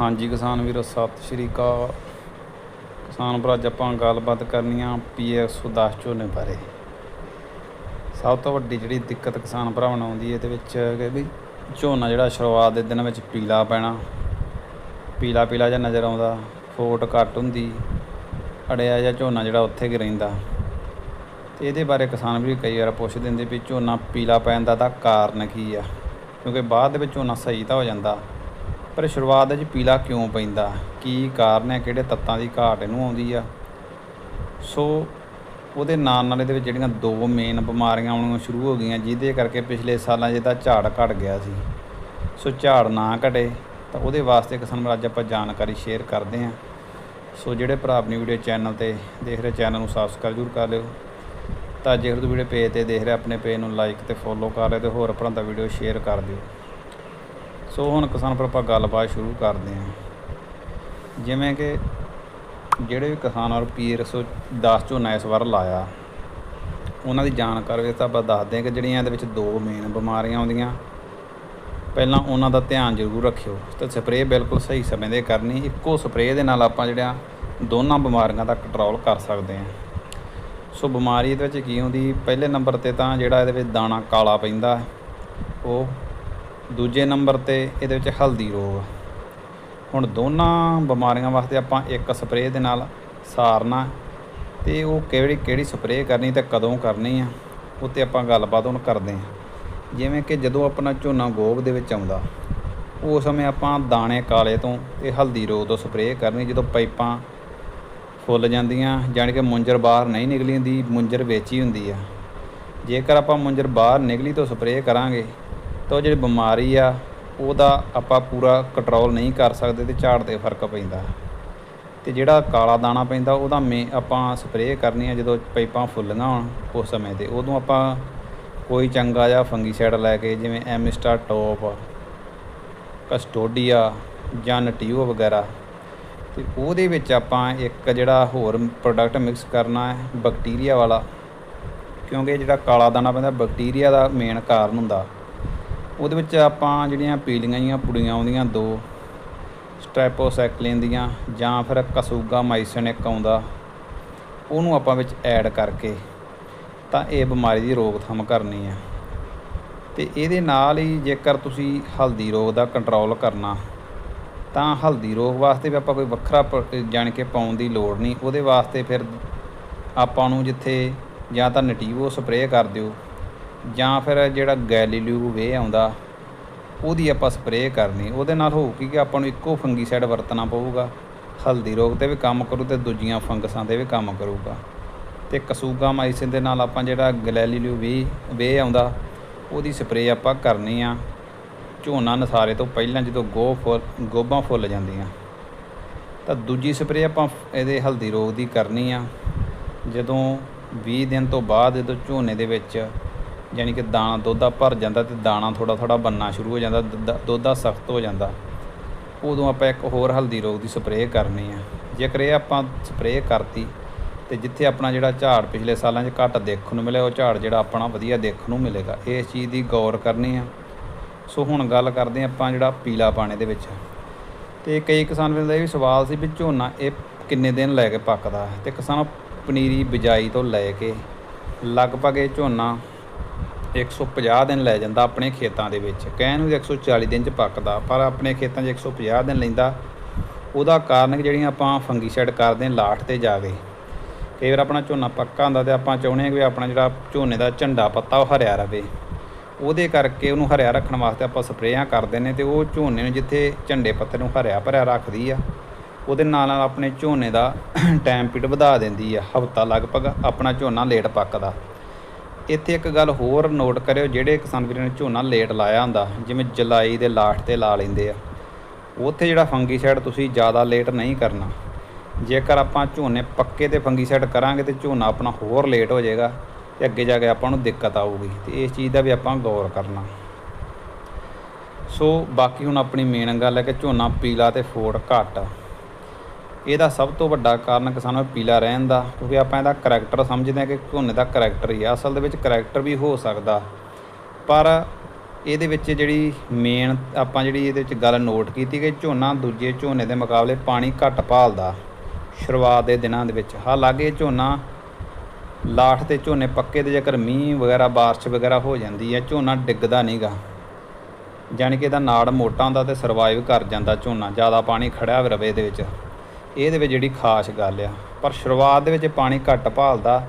ਹਾਂਜੀ, ਕਿਸਾਨ ਵੀਰੋ, ਸਤਿ ਸ਼੍ਰੀ ਅਕਾਲ। ਕਿਸਾਨ ਭਰਾ, ਅੱਜ ਆਪਾਂ ਗੱਲਬਾਤ ਕਰਨੀ ਆ ਪੀਐਸ 10 ਝੋਨੇ ਬਾਰੇ। ਸਭ ਤੋਂ ਵੱਡੀ ਜਿਹੜੀ ਦਿੱਕਤ ਕਿਸਾਨ ਭਰਾਵਾਂ ਨੂੰ ਆਉਂਦੀ ਹੈ, ਇਹਦੇ ਵਿੱਚ ਕਿ ਵੀ ਝੋਨਾ ਜਿਹੜਾ ਸ਼ੁਰੂਆਤ ਦੇ ਦਿਨਾਂ ਵਿੱਚ ਪੀਲਾ ਪੈਣਾ, ਪੀਲਾ ਪੀਲਾ ਜਿਹਾ ਨਜ਼ਰ ਆਉਂਦਾ ਫੋਟ ਘੱਟ ਹੁੰਦੀ, ਅੜਿਆ ਜਿਹਾ ਝੋਨਾ ਜਿਹੜਾ ਉੱਥੇ ਕਿ ਰਹਿੰਦਾ। ਤੇ ਇਹਦੇ ਬਾਰੇ ਕਿਸਾਨ ਵੀ ਕਈ ਵਾਰ ਪੁੱਛ ਦਿੰਦੇ ਵੀ ਝੋਨਾ ਪੀਲਾ ਪੈਣ ਦਾ ਤਾਂ ਕਾਰਨ ਕੀ ਆ? ਕਿਉਂਕਿ ਬਾਅਦ ਦੇ ਵਿੱਚ ਝੋਨਾ ਸਹੀ ਤਾਂ ਹੋ ਜਾਂਦਾ। ਪਰ ਸ਼ੁਰੂਆਤ ਵਿੱਚ ਪੀਲਾ ਕਿਉਂ ਪੈਂਦਾ? ਕੀ ਕਾਰਨ ਹੈ? ਕਿਹੜੇ ਤੱਤਾਂ ਦੀ ਘਾਟ ਇਹਨੂੰ ਆਉਂਦੀ ਆ? ਸੋ ਉਹਦੇ ਨਾਲ ਨਾਲ ਇਹਦੇ ਵਿੱਚ ਜਿਹੜੀਆਂ ਦੋ ਮੇਨ ਬਿਮਾਰੀਆਂ ਆਉਣੀਆਂ ਸ਼ੁਰੂ ਹੋ ਗਈਆਂ, ਜਿਹਦੇ ਕਰਕੇ ਪਿਛਲੇ ਸਾਲਾਂ 'ਚ ਇਹਦਾ ਝਾੜ ਘਟ ਗਿਆ ਸੀ। ਸੋ ਝਾੜ ਨਾ ਘਟੇ, ਤਾਂ ਉਹਦੇ ਵਾਸਤੇ ਕਿਸਾਨ ਅੱਜ ਆਪਾਂ ਜਾਣਕਾਰੀ ਸ਼ੇਅਰ ਕਰਦੇ ਹਾਂ। ਸੋ ਜਿਹੜੇ ਭਰਾ ਆਪਣੀ ਵੀਡੀਓ ਚੈਨਲ ਤੇ ਦੇਖ ਰਹੇ ਚੈਨਲ ਨੂੰ ਸਬਸਕ੍ਰਾਈਬ ਜ਼ਰੂਰ ਕਰ ਲਿਓ। ਤਾਂ ਜੇਕਰ ਤੁਸੀਂ ਵੀਡੀਓ ਪੇਜ ਤੇ ਦੇਖ ਰਹੇ, ਆਪਣੇ ਪੇਜ ਨੂੰ ਲਾਈਕ ਤੇ ਫੋਲੋ ਕਰ ਲਿਓ ਤੇ ਹੋਰ ਭਰਾ ਦਾ ਵੀਡੀਓ ਸ਼ੇਅਰ ਕਰ ਦਿਓ। ਸੋ ਹੁਣ ਕਿਸਾਨ ਪਰ ਆਪਾਂ ਗੱਲਬਾਤ ਸ਼ੁਰੂ ਕਰਦੇ ਹਾਂ। ਜਿਵੇਂ ਕਿ ਜਿਹੜੇ ਵੀ ਕਿਸਾਨ ਔਰ ਪੀਰ 110 ਝੋਨਾ ਇਸ ਵਾਰ ਲਾਇਆ, ਉਹਨਾਂ ਦੀ ਜਾਣਕਾਰੀ ਵਿੱਚ ਆਪਾਂ ਦੱਸਦੇ ਹਾਂ ਕਿ ਜਿਹੜੀਆਂ ਇਹਦੇ ਵਿੱਚ ਦੋ ਮੇਨ ਬਿਮਾਰੀਆਂ ਆਉਂਦੀਆਂ, ਪਹਿਲਾਂ ਉਹਨਾਂ ਦਾ ਧਿਆਨ ਜ਼ਰੂਰ ਰੱਖਿਓ। ਤੇ ਸਪਰੇਅ ਬਿਲਕੁਲ ਸਹੀ ਸਮੇਂ ਦੇ ਕਰਨੀ, ਇੱਕੋ ਸਪਰੇਅ ਦੇ ਨਾਲ ਆਪਾਂ ਜਿਹੜੀਆਂ ਦੋਨਾਂ ਬਿਮਾਰੀਆਂ ਦਾ ਕੰਟਰੋਲ ਕਰ ਸਕਦੇ ਹਾਂ। ਸੋ ਬਿਮਾਰੀ ਇਹਦੇ ਵਿੱਚ ਕੀ ਹੁੰਦੀ ਪਹਿਲੇ ਨੰਬਰ ਤੇ ਤਾਂ ਜਿਹੜਾ ਇਹਦੇ ਵਿੱਚ ਦਾਣਾ ਕਾਲਾ ਪੈਂਦਾ, ਉਹ ਦੂਜੇ ਨੰਬਰ ਤੇ ਇਹਦੇ ਵਿੱਚ ਹਲਦੀ ਰੋਗ। ਹੁਣ ਦੋਨਾਂ ਬਿਮਾਰੀਆਂ ਵਾਸਤੇ ਆਪਾਂ ਇੱਕ ਸਪਰੇਅ ਦੇ ਨਾਲ ਸਾਰਨਾ ਤੇ ਉਹ ਕਿਹੜੀ ਕਿਹੜੀ ਸਪਰੇਅ ਕਰਨੀ ਤੇ ਕਦੋਂ ਕਰਨੀ ਆ ਉਹ 'ਤੇ ਆਪਾਂ ਗੱਲਬਾਤ ਹੁਣ ਕਰਦੇ ਹਾਂ। ਜਿਵੇਂ ਕਿ ਜਦੋਂ ਆਪਣਾ ਝੋਨਾ ਗੋਭ ਦੇ ਵਿੱਚ ਆਉਂਦਾ, ਉਸ ਸਮੇਂ ਆਪਾਂ ਦਾਣੇ ਕਾਲੇ ਤੋਂ ਤੇ ਹਲਦੀ ਰੋਗ ਤੋਂ ਸਪਰੇਅ ਕਰਨੀ, ਜਦੋਂ ਪਾਈਪਾਂ ਫੁੱਲ ਜਾਂਦੀਆਂ, ਜਾਣੀ ਕਿ ਮੁੰਜਰ ਬਾਹਰ ਨਹੀਂ ਨਿਕਲੀ ਹੁੰਦੀ, ਮੁੰਜਰ ਵਿੱਚ ਹੀ ਹੁੰਦੀ ਆ। ਜੇਕਰ ਆਪਾਂ ਮੁੰਜਰ ਬਾਹਰ ਨਿਕਲੀ ਤੋਂ ਸਪਰੇਅ ਕਰਾਂਗੇ ਤਾਂ ਉਹ ਜਿਹੜੀ ਬਿਮਾਰੀ ਆ, ਉਹਦਾ ਆਪਾਂ ਪੂਰਾ ਕੰਟਰੋਲ ਨਹੀਂ ਕਰ ਸਕਦੇ ਤੇ ਝਾੜ ਤੇ ਫ਼ਰਕ ਪੈਂਦਾ। ਤੇ ਜਿਹੜਾ ਕਾਲਾ ਦਾਣਾ ਪੈਂਦਾ, ਉਹਦਾ ਮੇ, ਆਪਾਂ ਸਪਰੇਅ ਕਰਨੀ ਆ ਜਦੋਂ ਪਾਈਪਾਂ ਫੁੱਲੀਆਂ ਹੋਣ ਉਸ ਸਮੇਂ ਤੇ। ਉਦੋਂ ਆਪਾਂ ਕੋਈ ਚੰਗਾ ਜਿਹਾ ਫੰਗੀਸਾਈਡ ਲੈ ਕੇ, ਜਿਵੇਂ ਐਮਿਸਟਾ ਟੋਪ ਕਸਟੋਡੀਆ ਜਾਂ ਨਟੀਓ ਵਗੈਰਾ, ਤੇ ਉਹਦੇ ਵਿੱਚ ਆਪਾਂ ਇੱਕ ਜਿਹੜਾ ਹੋਰ ਪ੍ਰੋਡਕਟ ਮਿਕਸ ਕਰਨਾ ਹੈ ਬੈਕਟੀਰੀਆ ਵਾਲਾ। ਕਿਉਂਕਿ ਜਿਹੜਾ ਕਾਲਾ ਦਾਣਾ ਪੈਂਦਾ ਬੈਕਟੀਰੀਆ ਦਾ ਮੇਨ ਕਾਰਨ ਹੁੰਦਾ। ਉਹਦੇ ਵਿੱਚ ਆਪਾਂ ਜਿਹੜੀਆਂ ਪੀਲੀਆਂ ਜੀਆਂ ਪੁੜੀਆਂ ਆਉਂਦੀਆਂ, ਦੋ ਸਟ੍ਰੈਪੋਸਾਈਕਲਿਨ ਦੀਆਂ ਜਾਂ ਫਿਰ ਕਸੂਗਾ ਮਾਈਸਿਨ ਇੱਕ ਆਉਂਦਾ, ਉਹਨੂੰ ਆਪਾਂ ਵਿੱਚ ਐਡ ਕਰਕੇ ਤਾਂ ਇਹ ਬਿਮਾਰੀ ਦੀ ਰੋਕਥਾਮ ਕਰਨੀ ਆ ਤੇ ਇਹਦੇ ਨਾਲ ਹੀ ਜੇਕਰ ਤੁਸੀਂ ਹਲਦੀ ਰੋਗ ਦਾ ਕੰਟਰੋਲ ਕਰਨਾ, ਤਾਂ ਹਲਦੀ ਰੋਗ ਵਾਸਤੇ ਵੀ ਆਪਾਂ ਕੋਈ ਵੱਖਰਾ ਪ- ਜਾਣ ਕੇ ਪਾਉਣ ਦੀ ਲੋੜ ਨਹੀਂ। ਉਹਦੇ ਵਾਸਤੇ ਫਿਰ ਆਪਾਂ ਨੂੰ ਜਿੱਥੇ ਜਾਂ ਤਾਂ ਨਟੀਵੋ ਸਪਰੇਅ ਕਰ ਦਿਓ ਜਾਂ ਫਿਰ ਜਿਹੜਾ ਗੈਲੀਲਿਊ ਵੇ ਆਉਂਦਾ, ਉਹਦੀ ਆਪਾਂ ਸਪਰੇਅ ਕਰਨੀ। ਉਹਦੇ ਨਾਲ ਹੋਊਗੀ ਕਿ ਆਪਾਂ ਨੂੰ ਇੱਕੋ ਫੰਗੀਸਾਈਡ ਵਰਤਣਾ ਪਊਗਾ। ਹਲਦੀ ਰੋਗ ਤੇ ਵੀ ਕੰਮ ਕਰੂ ਤੇ ਦੂਜੀਆਂ ਫੰਗਸਾਂ ਤੇ ਵੀ ਕੰਮ ਕਰੂਗਾ। ਤੇ ਕਸੂਗਾ ਮਾਈਸਿਨ ਦੇ ਨਾਲ ਆਪਾਂ ਜਿਹੜਾ ਗੈਲੀਲਿਊ ਵੀ ਵੇ ਆਉਂਦਾ, ਉਹਦੀ ਸਪਰੇਅ ਆਪਾਂ ਕਰਨੀ ਆ। ਝੋਨਾ ਨਸਾਰੇ ਤੋਂ ਪਹਿਲਾਂ ਜਦੋਂ ਗੋ ਫੁੱਲ, ਗੋਭਾਂ ਫੁੱਲ ਜਾਂਦੀਆਂ। ਤਾਂ ਦੂਜੀ ਸਪਰੇਅ ਆਪਾਂ ਇਹਦੇ ਹਲਦੀ ਰੋਗ ਦੀ ਕਰਨੀ ਆ। ਜਦੋਂ 20 ਦਿਨ ਤੋਂ ਬਾਅਦ ਜਦੋਂ ਝੋਨੇ ਦੇ ਵਿੱਚ ਯਾਨੀ ਕਿ ਦਾਣਾ, ਦੁੱਧਾ ਭਰ ਜਾਂਦਾ ਤੇ ਦਾਣਾ ਥੋੜਾ ਥੋੜਾ ਬੰਨਣਾ ਸ਼ੁਰੂ ਹੋ ਜਾਂਦਾ, ਦੁੱਧਾ- ਦੋਦਾ ਸਖਤ ਹੋ ਜਾਂਦਾ। ਉਦੋਂ ਆਪਾਂ ਇੱਕ ਹੋਰ ਹਲਦੀ ਰੋਗ ਦੀ ਸਪਰੇਅ ਕਰਨੀ ਆ। ਜੇਕਰ ਇਹ ਆਪਾਂ ਸਪਰੇਅ ਕਰਤੀ ਤੇ ਜਿੱਥੇ ਆਪਣਾ ਜਿਹੜਾ ਝਾੜ ਪਿਛਲੇ ਸਾਲਾਂ 'ਚ ਘੱਟ ਦੇਖਣ ਨੂੰ ਮਿਲਿਆ, ਉਹ ਝਾੜ ਜਿਹੜਾ ਆਪਣਾ ਵਧੀਆ ਦੇਖਣ ਨੂੰ ਮਿਲੇਗਾ। ਇਸ ਚੀਜ਼ ਦੀ ਗੌਰ ਕਰਨੀ ਆ। ਸੋ ਹੁਣ ਗੱਲ ਕਰਦੇ ਹਾਂ ਆਪਾਂ ਜਿਹੜਾ ਪੀਲਾ ਪਾਣੇ ਦੇ ਵਿੱਚ। ਤੇ ਕਈ ਕਿਸਾਨ ਵੀਰਾਂ ਦਾ ਇਹ ਵੀ ਸਵਾਲ ਸੀ ਵੀ ਝੋਨਾ ਇਹ ਕਿੰਨੇ ਦਿਨ ਲੈ ਕੇ ਪੱਕਦਾ? ਤੇ ਕਿਸਾਨ ਪਨੀਰੀ ਬਿਜਾਈ ਤੋਂ ਲੈ ਕੇ ਲਗਭਗ ਇਹ ਝੋਨਾ 150 ਦਿਨ ਲੈ ਜਾਂਦਾ ਆਪਣੇ ਖੇਤਾਂ ਦੇ ਵਿੱਚ। ਕਹਿਣ ਨੂੰ 140 ਦਿਨ ਚ ਪੱਕਦਾ, ਪਰ ਆਪਣੇ ਖੇਤਾਂ 'ਚ 150 ਦਿਨ ਲੈਂਦਾ। ਉਹਦਾ ਕਾਰਨ ਜਿਹੜੀਆਂ ਆਪਾਂ ਫੰਗੀਸਾਈਡ ਕਰਦੇ ਹਾਂ, ਲਾਟ ਤੇ ਜਾ ਕੇ। ਕਈ ਵਾਰ ਆਪਣਾ ਝੋਨਾ ਪੱਕਾ ਹੁੰਦਾ ਤੇ ਆਪਾਂ ਚਾਹੁੰਦੇ ਹਾਂ ਕਿ ਆਪਣਾ ਜਿਹੜਾ ਝੋਨੇ ਦਾ ਝੰਡਾ ਪੱਤਾ ਉਹ ਹਰਿਆ ਰਵੇ। ਉਹਦੇ ਕਰਕੇ ਉਹਨੂੰ ਹਰਿਆ ਰੱਖਣ ਵਾਸਤੇ ਆਪਾਂ ਸਪਰੇਆਂ ਕਰਦੇ ਨੇ ਤੇ ਉਹ ਝੋਨੇ ਨੂੰ ਜਿੱਥੇ ਝੰਡੇ ਪੱਤੇ ਨੂੰ ਹਰਿਆ ਭਰਿਆ ਰੱਖਦੀ ਆ, ਉਹਦੇ ਨਾਲ ਨਾਲ ਆਪਣੇ ਝੋਨੇ ਦਾ ਟਾਈਮ ਪੀਰੀਅਡ ਵਧਾ ਦਿੰਦੀ ਆ। ਹਫਤਾ ਲਗਭਗ ਆਪਣਾ ਝੋਨਾ ਲੇਟ ਪੱਕਦਾ। ਇੱਥੇ ਇੱਕ ਗੱਲ ਹੋਰ ਨੋਟ ਕਰਿਓ, ਜਿਹੜੇ ਕਿਸਾਨ ਵੀਰਾਂ ਨੇ ਝੋਨਾ ਲੇਟ ਲਾਇਆ ਹੁੰਦਾ, ਜਿਵੇਂ ਜੁਲਾਈ ਦੇ ਲਾਸਟ ਤੇ ਲਾ ਲੈਂਦੇ ਆ। ਉੱਥੇ ਜਿਹੜਾ ਫੰਗੀਸਾਈਡ ਤੁਸੀਂ ਜ਼ਿਆਦਾ ਲੇਟ ਨਹੀਂ ਕਰਨਾ। ਜੇਕਰ ਆਪਾਂ ਝੋਨੇ ਪੱਕੇ ਤੇ ਫੰਗੀਸਾਈਡ ਕਰਾਂਗੇ ਤੇ ਝੋਨਾ ਆਪਣਾ ਹੋਰ ਲੇਟ ਹੋ ਜਾਏਗਾ ਤੇ ਅੱਗੇ ਜਾ ਕੇ ਆਪਾਂ ਨੂੰ ਦਿੱਕਤ ਆਊਗੀ। ਤੇ ਇਸ ਚੀਜ਼ ਦਾ ਵੀ ਆਪਾਂ ਗੌਰ ਕਰਨਾ। ਸੋ ਬਾਕੀ ਹੁਣ ਆਪਣੀ ਮੇਨ ਗੱਲ ਹੈ ਕਿ ਝੋਨਾ ਪੀਲਾ ਤੇ ਫੋੜ ਘੱਟ ਇਹਦਾ ਸਭ ਤੋਂ ਵੱਡਾ ਕਾਰਨ ਕਿਸਾਨਾਂ ਪੀਲਾ ਰਹਿਣ ਦਾ, ਕਿਉਂਕਿ ਆਪਾਂ ਇਹਦਾ ਕਰੈਕਟਰ ਸਮਝਦੇ ਹਾਂ ਕਿ ਝੋਨੇ ਦਾ ਕਰੈਕਟਰ ਹੀ ਆ। ਅਸਲ ਦੇ ਵਿੱਚ ਕਰੈਕਟਰ ਵੀ ਹੋ ਸਕਦਾ। ਪਰ ਇਹਦੇ ਵਿੱਚ ਜਿਹੜੀ ਮੇਨ ਆਪਾਂ ਜਿਹੜੀ ਇਹਦੇ ਵਿੱਚ ਗੱਲ ਨੋਟ ਕੀਤੀ ਕਿ ਝੋਨਾ ਦੂਜੇ ਝੋਨੇ ਦੇ ਮੁਕਾਬਲੇ ਪਾਣੀ ਘੱਟ ਭਾਲਦਾ ਸ਼ੁਰੂਆਤ ਦੇ ਦਿਨਾਂ ਦੇ ਵਿੱਚ। ਹਾਲਾਂਕਿ ਝੋਨਾ ਲਾਠ ਤੇ ਝੋਨੇ ਪੱਕੇ ਤੇ ਜੇਕਰ ਮੀਂਹ ਵਗੈਰਾ, ਬਾਰਿਸ਼ ਵਗੈਰਾ ਹੋ ਜਾਂਦੀ ਹੈ, ਝੋਨਾ ਡਿੱਗਦਾ ਨਹੀਂਗਾ ਜਾਣੀ ਕਿ ਇਹਦਾ ਨਾੜ ਮੋਟਾ ਹੁੰਦਾ ਤੇ ਸਰਵਾਈਵ ਕਰ ਜਾਂਦਾ ਝੋਨਾ। ਜ਼ਿਆਦਾ ਪਾਣੀ ਖੜਿਆ ਵੀ ਰਵੇ ਇਹਦੇ ਵਿੱਚ। ਇਹਦੇ ਵਿੱਚ ਜਿਹੜੀ ਖਾਸ ਗੱਲ ਆ, ਪਰ ਸ਼ੁਰੂਆਤ ਦੇ ਵਿੱਚ ਪਾਣੀ ਘੱਟ ਭਾਲਦਾ,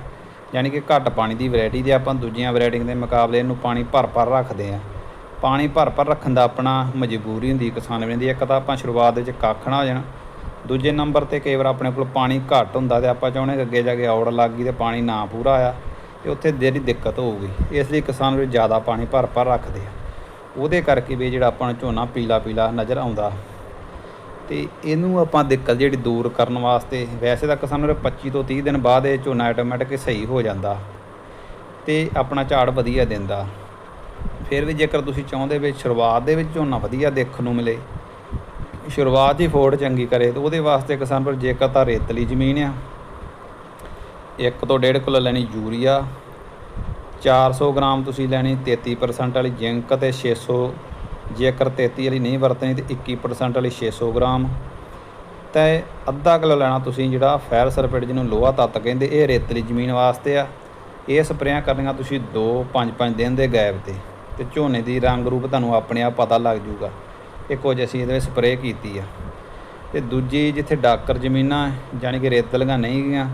ਯਾਨੀ ਕਿ ਘੱਟ ਪਾਣੀ ਦੀ ਵੈਰਾਈਟੀ ਦੇ ਆਪਾਂ ਦੂਜੀਆਂ ਵੈਰਾਈਟੀਆਂ ਦੇ ਮੁਕਾਬਲੇ ਇਹਨੂੰ ਪਾਣੀ ਭਰ ਭਰ ਰੱਖਦੇ ਆ। ਪਾਣੀ ਭਰ ਭਰ ਰੱਖਣ ਦਾ ਆਪਣਾ ਮਜਬੂਰੀ ਹੁੰਦੀ ਕਿਸਾਨ ਵੀਰਾਂ ਦੀ, ਇੱਕ ਤਾਂ ਆਪਾਂ ਸ਼ੁਰੂਆਤ ਦੇ ਵਿੱਚ ਕੱਖ ਨਾ ਹੋ ਜਾਣ, ਦੂਜੇ ਨੰਬਰ ਤੇ ਕਈ ਵਾਰ ਆਪਣੇ ਕੋਲ ਪਾਣੀ ਘੱਟ ਹੁੰਦਾ ਤੇ ਆਪਾਂ ਚਾਹੁੰਦੇ ਕਿ ਅੱਗੇ ਜਾ ਕੇ ਔੜ ਲੱਗ ਗਈ ਤੇ ਪਾਣੀ ਨਾ ਪੂਰਾ ਆਇਆ ਤੇ ਉੱਥੇ ਜਿਹੜੀ ਦਿੱਕਤ ਹੋਊਗੀ, ਇਸ ਲਈ ਕਿਸਾਨ ਵੀ ਜ਼ਿਆਦਾ ਪਾਣੀ ਭਰ ਭਰ ਰੱਖਦੇ ਆ। ਉਹਦੇ ਕਰਕੇ ਵੀ ਜਿਹੜਾ ਆਪਾਂ ਨੂੰ ਝੋਨਾ ਪੀਲਾ ਪੀਲਾ ਨਜ਼ਰ ਆਉਂਦਾ। ਤੇ ਇਹਨੂੰ ਆਪਾਂ ਦਿੱਕਤ ਜਿਹੜੀ ਦੂਰ ਕਰਨ ਵਾਸਤੇ ਵੈਸੇ ਤਾਂ ਕਿਸਾਨ ਨੂੰ 25 ਤੋਂ 30 ਦਿਨ ਬਾਅਦ ਇਹ ਝੋਨਾ ਆਟੋਮੈਟਿਕ ਸਹੀ ਹੋ ਜਾਂਦਾ ਤੇ ਆਪਣਾ ਝਾੜ ਵਧੀਆ ਦਿੰਦਾ। ਫਿਰ ਵੀ ਜੇਕਰ ਤੁਸੀਂ ਚਾਹੁੰਦੇ ਵੀ ਸ਼ੁਰੂਆਤ ਦੇ ਵਿੱਚ ਝੋਨਾ ਵਧੀਆ ਦੇਖਣ ਨੂੰ ਮਿਲੇ, ਸ਼ੁਰੂਆਤ 'ਚ ਹੀ ਫੋੜ ਚੰਗੀ ਕਰੇ ਤੇ ਉਹਦੇ ਵਾਸਤੇ ਕਿਸਾਨ ਵੀਰ ਜੇਕਰ ਤਾਂ ਰੇਤਲੀ ਜ਼ਮੀਨ ਆ 1 ਤੋਂ 1.5 ਕਿਲੋ ਲੈਣੀ ਯੂਰੀਆ 400 ਗ੍ਰਾਮ ਤੁਸੀਂ ਲੈਣੀ 33% ਵਾਲੀ ਜ਼ਿੰਕ ਤੇ 600 ਜੇਕਰ 33 ਵਾਲੀ ਨਹੀਂ ਵਰਤਣੀ ਤੇ 21% ਵਾਲੀ 600 ਗ੍ਰਾਮ। ਤੇ ਅੱਧਾ ਕਿਲੋ ਲੈਣਾ ਤੁਸੀਂ ਜਿਹੜਾ ਫੈਰ ਸਰਪੇਟ ਜਿਹਨੂੰ ਲੋਹਾ ਤੱਤ ਕਹਿੰਦੇ, ਇਹ ਰੇਤਲੀ ਜ਼ਮੀਨ ਵਾਸਤੇ ਆ। ਇਹ ਸਪਰੇਆਂ ਕਰਨੀਆਂ ਤੁਸੀਂ 2 5-5 ਦਿਨ ਦੇ ਗੈਪ ਤੇ। ਤੇ ਝੋਨੇ ਦੀ ਰੰਗ ਰੂਪ ਤੁਹਾਨੂੰ ਆਪਣੇ ਆਪ ਪਤਾ ਲੱਗ ਜਾਊਗਾ। ਇਹ ਕੁਝ ਅਸੀਂ ਇਹਦੇ ਵਿੱਚ ਸਪਰੇਅ ਕੀਤੀ ਆ। ਤੇ ਦੂਜੀ ਜਿੱਥੇ ਡਾਕਰ ਜ਼ਮੀਨਾਂ ਜਾਨੀ ਕਿ ਰੇਤਲੀਆਂ ਨਹੀਂ ਗੀਆਂ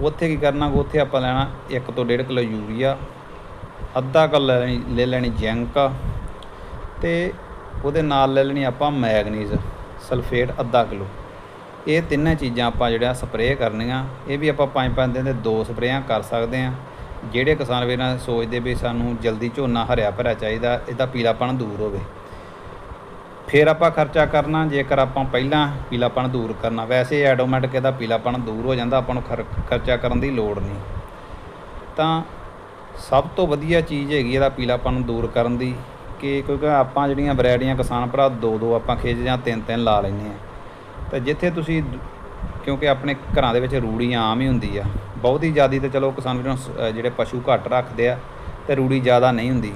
ਉੱਥੇ ਕੀ ਕਰਨਾ ਉੱਥੇ ਆਪਾਂ ਲੈਣਾ 1 ਤੋਂ 1.5 ਕਿਲੋ ਯੂਰੀਆ, ਅੱਧਾ ਕਿਲੋ ਲੈਣੀ ਲੈ ਲੈਣੀ ਜ਼ਿੰਕ ਤੇ ਉਹਦੇ ਨਾਲ ਲੈ ਲੈਣੀ ਆਪਾਂ ਮੈਗਨੀਜ਼, ਸਲਫੇਟ ਅੱਧਾ ਕਿਲੋ। ਇਹ ਤਿੰਨੇ ਚੀਜ਼ਾਂ ਆਪਾਂ ਜਿਹੜਾ ਸਪਰੇਅ ਕਰਨੀਆਂ, ਇਹ ਵੀ ਆਪਾਂ ਪੰਜ ਪੰਜ ਦਿਨ ਦੇ ਦੋ ਸਪਰੇਆਂ ਕਰ ਸਕਦੇ ਆ ਜਿਹੜੇ ਕਿਸਾਨ ਵੀਰਾਂ ਸੋਚਦੇ ਵੀ ਸਾਨੂੰ ਜਲਦੀ ਝੋਨਾ ਹਰਿਆ ਭਰਿਆ ਚਾਹੀਦਾ, ਇਹਦਾ ਪੀਲਾਪਣ ਦੂਰ ਹੋਵੇ। ਫਿਰ ਆਪਾਂ ਖਰਚਾ ਕਰਨਾ, ਜੇਕਰ ਆਪਾਂ ਪਹਿਲਾਂ ਪੀਲਾਪਣ ਦੂਰ ਕਰਨਾ। ਵੈਸੇ ਆਟੋਮੈਟਿਕ ਇਹਦਾ ਪੀਲਾਪਣ ਦੂਰ ਹੋ ਜਾਂਦਾ, ਆਪਾਂ ਨੂੰ ਖਰ- ਖਰਚਾ ਕਰਨ ਦੀ ਲੋੜ ਨਹੀਂ। ਤਾਂ ਸਭ ਤੋਂ ਵਧੀਆ ਚੀਜ਼ ਹੈਗੀ ਇਹਦਾ ਪੀਲਾਪਣ ਦੂਰ ਕਰਨ ਦੀ। ਕਿ ਕਿਉਂਕਿ ਆਪਾਂ ਜਿਹੜੀਆਂ ਵੈਰਾਈਟੀਆਂ ਕਿਸਾਨ ਭਰਾ ਦੋ ਦੋ ਆਪਾਂ ਖੇਜ ਜਾਂ ਤਿੰਨ ਤਿੰਨ ਲਾ ਲੈਂਦੇ ਆ ਤਾਂ ਜਿੱਥੇ ਤੁਸੀਂ ਕਿਉਂਕਿ ਆਪਣੇ ਘਰਾਂ ਦੇ ਵਿੱਚ ਰੂੜੀ ਆਮ ਹੀ ਹੁੰਦੀ ਆ। ਬਹੁਤੀ ਜ਼ਿਆਦੀ ਤੇ ਚਲੋ ਕਿਸਾਨ ਵੀਰਾਂ ਜਿਹੜੇ ਪਸ਼ੂ ਘੱਟ ਰੱਖਦੇ ਆ ਤੇ ਰੂੜੀ ਜ਼ਿਆਦਾ ਨਹੀਂ ਹੁੰਦੀ।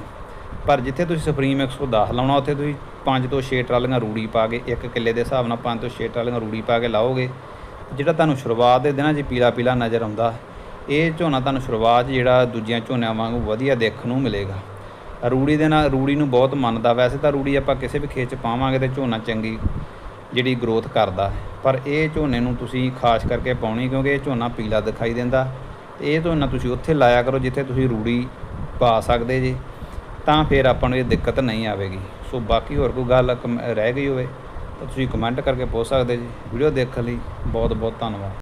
ਪਰ ਜਿੱਥੇ ਤੁਸੀਂ ਸੁਪਰੀਮ 110 ਲਾਉਣਾ, ਉੱਥੇ ਤੁਸੀਂ 5 ਤੋਂ 6 ਟਰਾਲੀਆਂ ਰੂੜੀ ਪਾ ਕੇ, ਇੱਕ ਕਿੱਲੇ ਦੇ ਹਿਸਾਬ ਨਾਲ 5 ਤੋਂ 6 ਟਰਾਲੀਆਂ ਰੂੜੀ ਪਾ ਕੇ ਲਾਓਗੇ। ਜਿਹੜਾ ਤੁਹਾਨੂੰ ਸ਼ੁਰੂਆਤ ਦੇ ਦਿਨਾਂ 'ਚ ਪੀਲਾ ਪੀਲਾ ਨਜ਼ਰ ਆਉਂਦਾ, ਇਹ ਝੋਨਾ ਤੁਹਾਨੂੰ ਸ਼ੁਰੂਆਤ 'ਚ ਜਿਹੜਾ ਦੂਜੀਆਂ ਝੋਨਿਆਂ ਵਾਂਗੂ ਵਧੀਆ ਦੇਖਣ ਨੂੰ ਮਿਲੇਗਾ। ਰੂੜੀ ਦੇ ਨਾਲ, ਰੂੜੀ ਨੂੰ ਬਹੁਤ ਮੰਨਦਾ। ਵੈਸੇ ਤਾਂ ਰੂੜੀ ਆਪਾਂ ਕਿਸੇ ਵੀ ਖੇਤ 'ਚ ਪਾਵਾਂਗੇ ਤੇ ਝੋਨਾ ਚੰਗੀ ਜਿਹੜੀ ਗਰੋਥ ਕਰਦਾ ਪਰ ਇਹ ਝੋਨੇ ਨੂੰ ਤੁਸੀਂ ਖਾਸ ਕਰਕੇ ਪਾਉਣੀ ਕਿਉਂਕਿ ਇਹ ਝੋਨਾ ਪੀਲਾ ਦਿਖਾਈ ਦਿੰਦਾ। ਤੇ ਇਹ ਝੋਨਾ ਤੁਸੀਂ ਉੱਥੇ ਲਾਇਆ ਕਰੋ ਜਿੱਥੇ ਤੁਸੀਂ ਰੂੜੀ ਪਾ ਸਕਦੇ ਜੀ, ਤਾਂ ਫਿਰ ਆਪਾਂ ਨੂੰ ਇਹ ਦਿੱਕਤ ਨਹੀਂ ਆਵੇਗੀ। ਸੋ ਬਾਕੀ ਹੋਰ ਕੋਈ ਗੱਲ ਕਮ- ਰਹਿ ਗਈ ਹੋਵੇ ਤਾਂ ਤੁਸੀਂ ਕਮੈਂਟ ਕਰਕੇ ਪੁੱਛ ਸਕਦੇ ਜੀ। ਵੀਡੀਓ ਦੇਖਣ ਲਈ ਬਹੁਤ ਬਹੁਤ ਧੰਨਵਾਦ।